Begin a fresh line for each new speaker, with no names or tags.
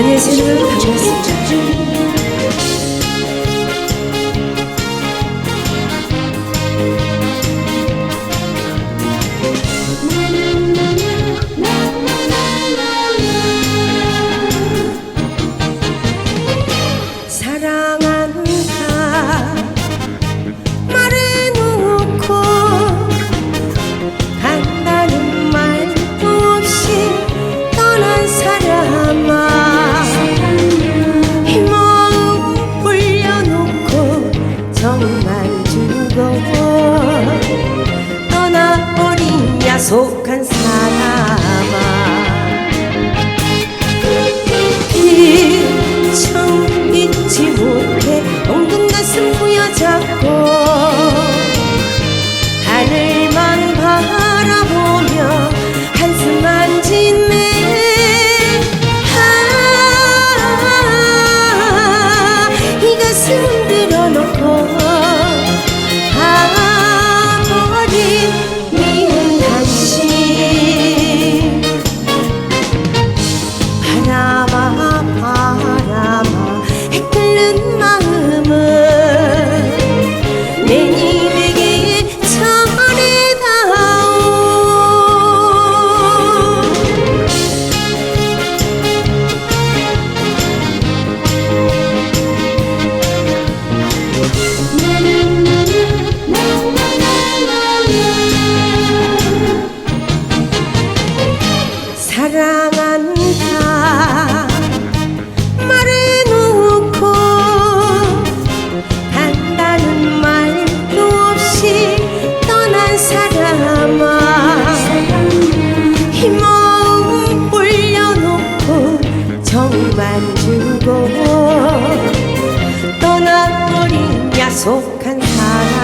안녕히계세 요. 반 갑. 약속한 사람아. 일청 잊지 못해 엉금 가슴 부여잡고 하늘만 바라보며 한숨만 짓네 아이 가슴 돈만 주고 떠나버린 약속한 사람